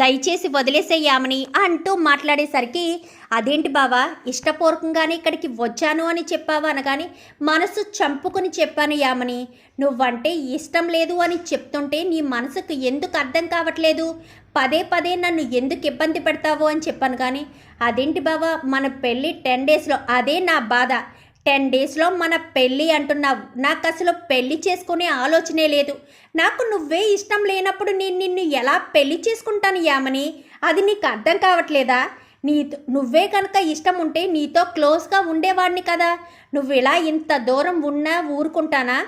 దయచేసి వదిలేసేయామని అంటూ మాట్లాడేసరికి అదేంటి బావా ఇష్టపూర్వకంగానే ఇక్కడికి వచ్చాను అని చెప్పావా అనగాని మనసు చంపుకుని చెప్పాను యామని. నువ్వంటే ఇష్టం లేదు అని చెప్తుంటే నీ మనసుకు ఎందుకు అర్థం కావట్లేదు? పదే పదే నన్ను ఎందుకు ఇబ్బంది పెడతావు అని చెప్పాను కానీ అదేంటి బావా మన పెళ్ళి టెన్ డేస్లో అదే నా బాధ. టెన్ డేస్లో మన పెళ్ళి అంటున్నావు. నాకు అసలు పెళ్ళి చేసుకునే ఆలోచనే లేదు. నాకు నువ్వే ఇష్టం లేనప్పుడు నేను నిన్ను ఎలా పెళ్ళి చేసుకుంటాను యామని? అది నీకు అర్థం కావట్లేదా? నీతో నువ్వే కనుక ఇష్టం ఉంటే నీతో క్లోజ్గా ఉండేవాడిని కదా. నువ్వు ఇలా ఇంత దూరం ఉన్నా ఊరుకుంటానా?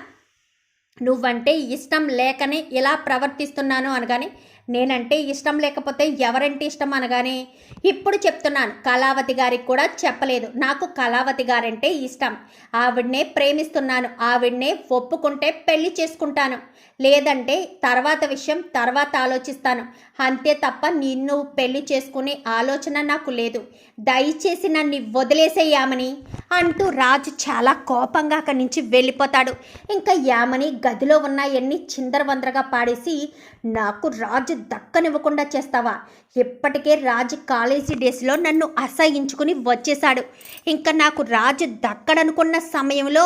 నువ్వంటే ఇష్టం లేకనే ఇలా ప్రవర్తిస్తున్నాను అనగానే నేనంటే ఇష్టం లేకపోతే ఎవరంటే ఇష్టం అనగానే ఇప్పుడు చెప్తున్నాను. కళావతి గారికి కూడా చెప్పలేదు. నాకు కళావతి గారంటే ఇష్టం. ఆవిడనే ప్రేమిస్తున్నాను. ఆవిడనే ఒప్పుకుంటే పెళ్ళి చేసుకుంటాను. లేదంటే తర్వాత విషయం తర్వాత ఆలోచిస్తాను. అంతే తప్ప నిన్ను పెళ్ళి చేసుకునే ఆలోచన నాకు లేదు. దయచేసి నన్ను వదిలేసేయామని అంటూ రాజు చాలా కోపంగా అక్కడి నుంచి వెళ్ళిపోతాడు. ఇంకా యామని గదిలో ఉన్న ఎన్ని చిందరవందరగా పాడేసి నాకు రాజు దక్కనివ్వకుండా చేస్తావా? ఇప్పటికే రాజు కాలేజీ డేస్లో నన్ను అసహించుకుని వచ్చేశాడు. ఇంకా నాకు రాజు దక్కడనుకున్న సమయంలో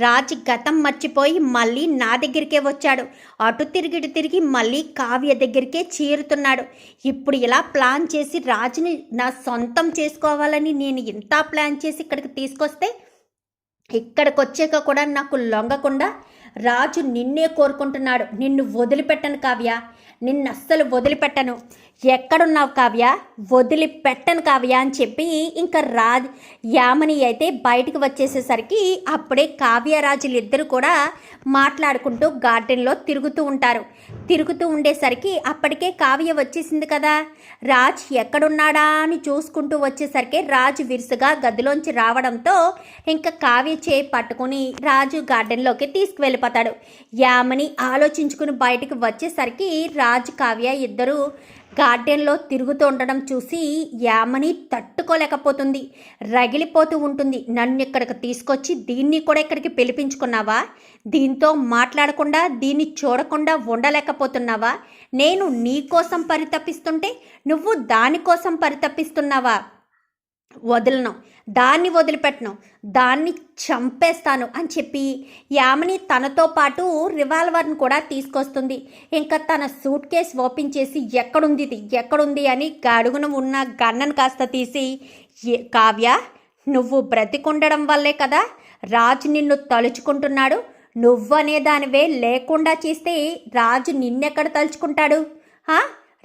రాజు గతం మర్చిపోయి మళ్ళీ నా దగ్గరికే వచ్చాడు. అటు తిరిగి ఇటు తిరిగి మళ్ళీ కావ్య దగ్గరికే చేరుతున్నాడు. ఇప్పుడు ఇలా ప్లాన్ చేసి రాజుని నా సొంతం చేసుకోవాలని నేను ఇంత ప్లాన్ చేసి ఇక్కడికి తీసుకొస్తే ఇక్కడికి వచ్చాక కూడా నాకు లొంగకుండా రాజు నిన్నే కోరుకుంటున్నాడు. నిన్ను వదిలిపెట్టను కావ్య. నిన్ను అస్సలు వదిలిపెట్టను. ఎక్కడున్నావు కావ్య? వదిలిపెట్టను కావ్య అని చెప్పి ఇంకా రా యామని అయితే బయటికి వచ్చేసేసరికి అప్పుడే కావ్యరాజులు ఇద్దరు కూడా మాట్లాడుకుంటూ గార్డెన్లో తిరుగుతూ ఉంటారు. తిరుగుతూ ఉండేసరికి అప్పటికే కావ్య వచ్చేసింది కదా. రాజ్ ఎక్కడున్నాడా అని చూసుకుంటూ వచ్చేసరికి రాజు విరుసగా గదిలోంచి రావడంతో ఇంకా కావ్య చేయి పట్టుకుని రాజు గార్డెన్లోకి వెళ్ళిపోతాడు. యామని ఆలోచించుకుని బయటకు వచ్చేసరికి రాజు కావ్య ఇద్దరు గార్డెన్లో తిరుగుతూ ఉండడం చూసి యామని తట్టుకోలేకపోతుంది. రగిలిపోతూ ఉంటుంది. నన్ను ఇక్కడికి తీసుకొచ్చి దీన్ని కూడా ఇక్కడికి పిలిపించుకున్నావా? దీంతో మాట్లాడకుండా దీన్ని చూడకుండా ఉండలేకపోతున్నావా? నేను నీ కోసం పరితపిస్తుంటే నువ్వు దానికోసం పరితపిస్తున్నావా? వదలను. దాన్ని వదిలిపెట్టను. దాన్ని చంపేస్తాను అని చెప్పి యామిని తనతో పాటు రివాల్వర్ని కూడా తీసుకొస్తుంది. ఇంకా తన సూట్ కేస్ ఓపెన్ చేసి ఎక్కడుంది ఇది? ఎక్కడుంది అని గడుగున ఉన్న గన్నను కాస్త తీసి కావ్య నువ్వు బ్రతికుండడం వల్లే కదా రాజు నిన్ను తలుచుకుంటున్నాడు. నువ్వనే దానివే లేకుండా చేస్తే రాజు నిన్నెక్కడ తలుచుకుంటాడు?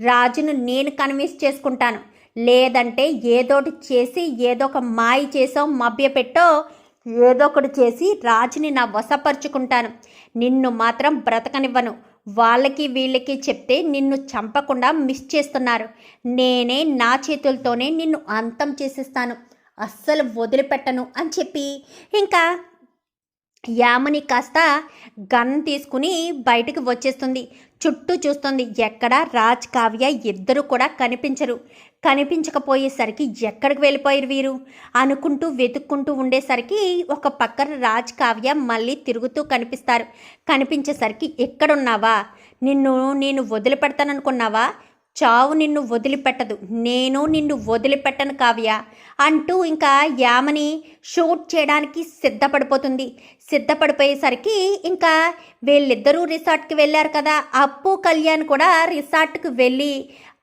రాజును నేను కన్విన్స్ చేసుకుంటాను. లేదంటే ఏదోటి చేసి ఏదో ఒక మాయ చేసో మభ్యపెట్టో ఏదో ఒకటి చేసి రాజుని నా వశపరుచుకుంటాను. నిన్ను మాత్రం బ్రతకనివ్వను. వాళ్ళకి వీళ్ళకి చెప్తే నిన్ను చంపకుండా మిస్ చేస్తున్నారు. నేనే నా చేతులతోనే నిన్ను అంతం చేసేస్తాను. అస్సలు వదిలిపెట్టను అని చెప్పి ఇంకా యామని కాస్త గన్ తీసుకుని బయటకు వచ్చేస్తుంది. చుట్టూ చూస్తుంది. ఎక్కడ రాజ్ కావ్య ఇద్దరు కూడా కనిపించరు. కనిపించకపోయేసరికి ఎక్కడికి వెళ్ళిపోయారు వీరు? అనుకుంటూ వెతుక్కుంటూ ఉండేసరికి ఒక పక్కన రాజ్ కావ్య మళ్ళీ తిరుగుతూ కనిపిస్తారు. కనిపించేసరికి ఎక్కడున్నావా? నిన్ను నేను వదిలిపెడతాననుకున్నావా? చావు నిన్ను వదిలిపెట్టదు. నేను నిన్ను వదిలిపెట్టను కావ్య. అంటూ ఇంకా యామని షూట్ చేయడానికి సిద్ధపడిపోతుంది. సిద్ధపడిపోయేసరికి ఇంకా వీళ్ళిద్దరూ రిసార్ట్కి వెళ్ళారు కదా. అప్పు కళ్యాణ్ కూడా రిసార్ట్కి వెళ్ళి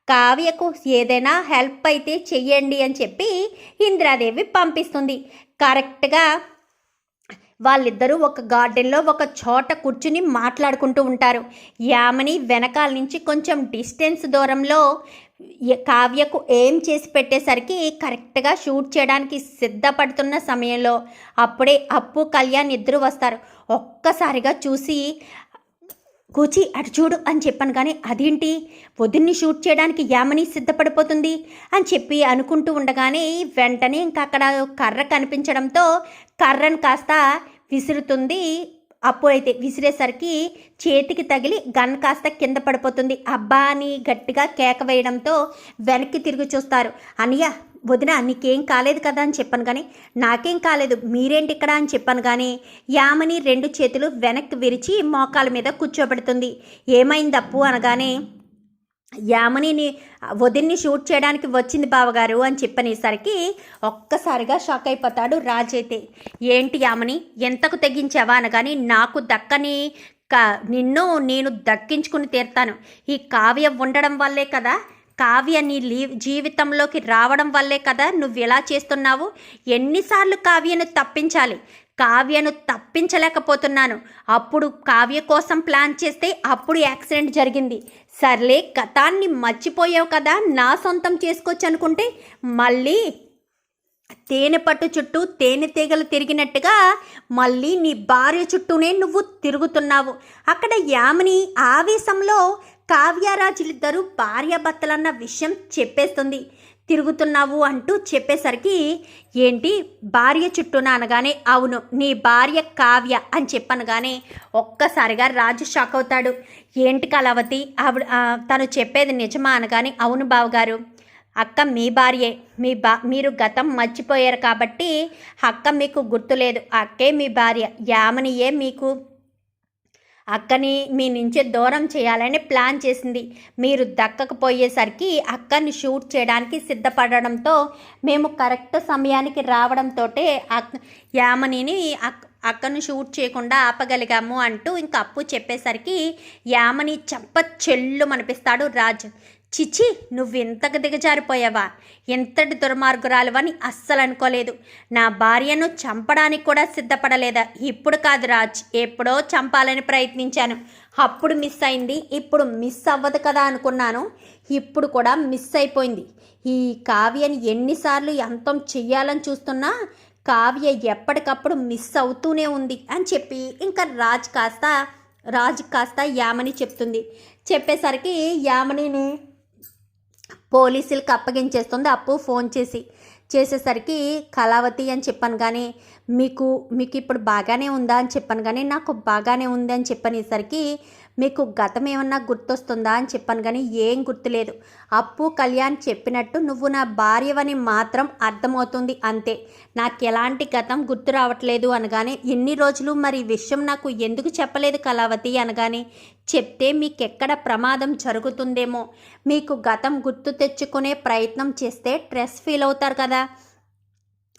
కావ్యకు ఏదైనా హెల్ప్ అయితే చెయ్యండి అని చెప్పి ఇందిరాదేవి పంపిస్తుంది. కరెక్ట్గా వాళ్ళిద్దరూ ఒక గార్డెన్లో ఒక చోట కూర్చుని మాట్లాడుకుంటూ ఉంటారు. యామని వెనకాల నుంచి కొంచెం డిస్టెన్స్ దూరంలో కావ్యకు ఏం చేసి పెట్టేసరికి కరెక్ట్గా షూట్ చేయడానికి సిద్ధపడుతున్న సమయంలో అప్పుడే అప్పు కళ్యాణ్ ఇద్దరు వస్తారు. ఒక్కసారిగా చూసి కూచి అటు చూడు అని చెప్పాను. కానీ అదేంటి? వదిన్ని షూట్ చేయడానికి యామని సిద్ధపడిపోతుంది అని చెప్పి అనుకుంటూ ఉండగానే వెంటనే ఇంకా అక్కడ కర్ర కనిపించడంతో కర్రను కాస్త విసురుతుంది. అప్పుడైతే విసిరేసరికి చేతికి తగిలి గన్ కాస్త కింద పడిపోతుంది. అబ్బా అని గట్టిగా కేక వేయడంతో వెనక్కి తిరిగి చూస్తారు. అనియ వదిన నీకేం కాలేదు కదా అని చెప్పాను కానీ నాకేం కాలేదు. మీరేంటి ఇక్కడ అని చెప్పాను కానీ యామని రెండు చేతులు వెనక్కి విరిచి మోకాల మీద కూర్చోబెడుతుంది. ఏమైంది అప్పు అనగానే యామనిని వదిన్ని షూట్ చేయడానికి వచ్చింది బావగారు అని చెప్పనేసరికి ఒక్కసారిగా షాక్ అయిపోతాడు రాజైతే. ఏంటి యామని ఎంతకు తెగించావా అనగాని నాకు దక్కని క నిన్ను నేను దక్కించుకుని తీరుతాను. ఈ కావ్య ఉండడం వల్లే కదా కావ్య నీ జీవితంలోకి రావడం వల్లే కదా నువ్వు ఇలా చేస్తున్నావు. ఎన్నిసార్లు కావ్యను తప్పించాలి? కావ్యను తప్పించలేకపోతున్నాను. అప్పుడు కావ్య కోసం ప్లాన్ చేస్తే అప్పుడు యాక్సిడెంట్ జరిగింది. సర్లే గతాన్ని మర్చిపోయావు కదా నా సొంతం చేసుకోవచ్చు అనుకుంటే మళ్ళీ తేనె పట్టు చుట్టూ తేనె తీగలు తిరిగినట్టుగా మళ్ళీ నీ భార్య చుట్టూనే నువ్వు తిరుగుతున్నావు. అక్కడ యామిని ఆవేశంలో కావ్యరాజులిద్దరూ భార్యాభర్తలన్న విషయం చెప్పేస్తుంది. తిరుగుతున్నావు అంటూ చెప్పేసరికి ఏంటి? భార్య చుట్టూన? అనగానే అవును నీ భార్య కావ్య అని చెప్పనగానే ఒక్కసారిగా రాజు షాక్ అవుతాడు. ఏంటి కళావతి? ఆవిడ తను చెప్పేది నిజమా? అనగానే అవును బావగారు. అక్క మీ భార్యే. మీ బా మీరు గతం మర్చిపోయారు కాబట్టి అక్క మీకు గుర్తులేదు. అక్కే మీ భార్య. యామనియే మీకు అక్కని మీ నుంచి దూరం చేయాలని ప్లాన్ చేసింది. మీరు దక్కకపోయేసరికి అక్కని షూట్ చేయడానికి సిద్ధపడడంతో మేము కరెక్ట్ సమయానికి రావడంతో అక్ యామనిని అక్ అక్కను షూట్ చేయకుండా ఆపగలిగాము అంటూ ఇంకా అప్పు చెప్పేసరికి యామని చంప చెల్లు అనిపిస్తాడు రాజ్. చిచి నువ్వు ఇంతకు దిగజారిపోయావా? ఎంతటి దుర్మార్గురాలువని అస్సలు అనుకోలేదు నా భార్యను చంపడానికి కూడా సిద్ధపడలేదా? ఇప్పుడు కాదు రాజ్ ఎప్పుడో చంపాలని ప్రయత్నించాను. అప్పుడు మిస్ అయింది ఇప్పుడు మిస్ అవ్వదు కదా అనుకున్నాను. ఇప్పుడు కూడా మిస్ అయిపోయింది. ఈ కావ్యని ఎన్నిసార్లు అంతం చెయ్యాలని చూస్తున్నా కావ్య ఎప్పటికప్పుడు మిస్ అవుతూనే ఉంది అని చెప్పి ఇంకా రాజ్ కాస్త రాజ్ కాస్త యామని చెప్తుంది. చెప్పేసరికి యామనిని పోలీసులకు అప్పగించేస్తుంది. అప్పు ఫోన్ చేసి చేసేసరికి కళావతి అని చెప్పాను కానీ మీకు మీకు ఇప్పుడు బాగానే ఉందా అని చెప్పాను కానీ నాకు బాగానే ఉంది అని చెప్పనేసరికి మీకు గతం ఏమన్నా గుర్తొస్తుందా అని చెప్పాను కానీ ఏం గుర్తులేదు. అప్పు కళ్యాణ్ చెప్పినట్టు నువ్వు నా భార్యవని మాత్రం అర్థమవుతుంది అంతే. నాకు ఎలాంటి గతం గుర్తు రావట్లేదు అనగానే ఎన్ని రోజులు మరి విషయం నాకు ఎందుకు చెప్పలేదు కళావతి అనగానే చెప్తే మీకెక్కడ ప్రమాదం జరుగుతుందేమో. మీకు గతం గుర్తు తెచ్చుకునే ప్రయత్నం చేస్తే స్ట్రెస్ ఫీల్ అవుతారు కదా.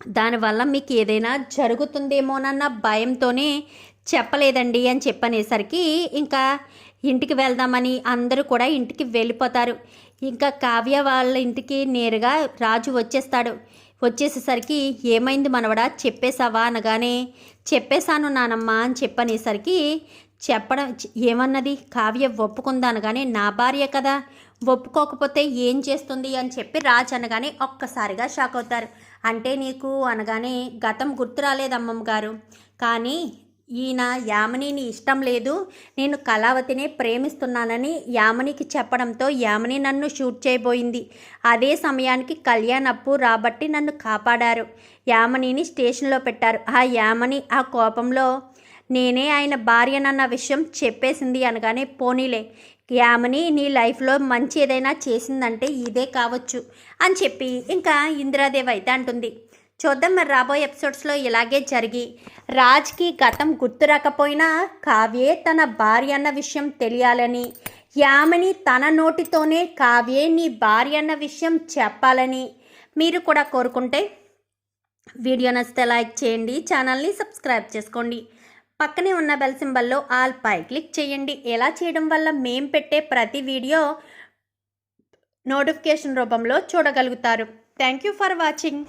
దానివల్ల మీకు ఏదైనా జరుగుతుందేమోనన్న భయంతోనే చెప్పలేదండి అని చెప్పనేసరికి ఇంకా ఇంటికి వెళ్దామని అందరూ కూడా ఇంటికి వెళ్ళిపోతారు. ఇంకా కావ్య వాళ్ళ ఇంటికి నేరుగా రాజు వచ్చేస్తాడు. వచ్చేసేసరికి ఏమైంది మనవడా చెప్పేశావా అనగానే చెప్పేశాను నానమ్మ అని చెప్పనేసరికి చెప్పడం ఏమన్నది? కావ్య ఒప్పుకుందా అనగానే నా భార్య కదా. ఒప్పుకోకపోతే ఏం చేస్తుంది అని చెప్పి రాజ్ అనగానే ఒక్కసారిగా షాక్ అవుతారు. అంటే నీకు అనగానే గతం గుర్తు రాలేదమ్మమ్మ గారు. కానీ ఈయన యామినిని ఇష్టం లేదు. నేను కళావతినే ప్రేమిస్తున్నానని యామినికి చెప్పడంతో యామిని నన్ను షూట్ చేయబోయింది. అదే సమయానికి కళ్యాణ్ అప్పు రాబట్టి నన్ను కాపాడారు. యామినిని స్టేషన్లో పెట్టారు. ఆ యామని ఆ కోపంలో నేనే ఆయన భార్యనన్న విషయం చెప్పేసింది అనగానే పోనీలే. యామని నీ లైఫ్లో మంచి ఏదైనా చేసిందంటే ఇదే కావచ్చు అని చెప్పి ఇంకా ఇందిరాదేవి అయితే అంటుంది. చూద్దాం మరి రాబోయే ఎపిసోడ్స్లో ఇలాగే జరిగి రాజ్కి గతం గుర్తు రాకపోయినా కావ్యే తన భార్య అన్న విషయం తెలియాలని యామిని తన నోటితోనే కావ్యే నీ భార్య అన్న విషయం చెప్పాలని మీరు కూడా కోరుకుంటే వీడియో నచ్చితే లైక్ చేయండి ఛానల్ని సబ్స్క్రైబ్ చేసుకోండి. పక్కనే ఉన్న బెల్ సింబల్లో ఆల్ పై క్లిక్ చేయండి. ఎలా చేయడం వల్ల మేం పెట్టే ప్రతి వీడియో నోటిఫికేషన్ రూపంలో చూడగలుగుతారు. Thank you for watching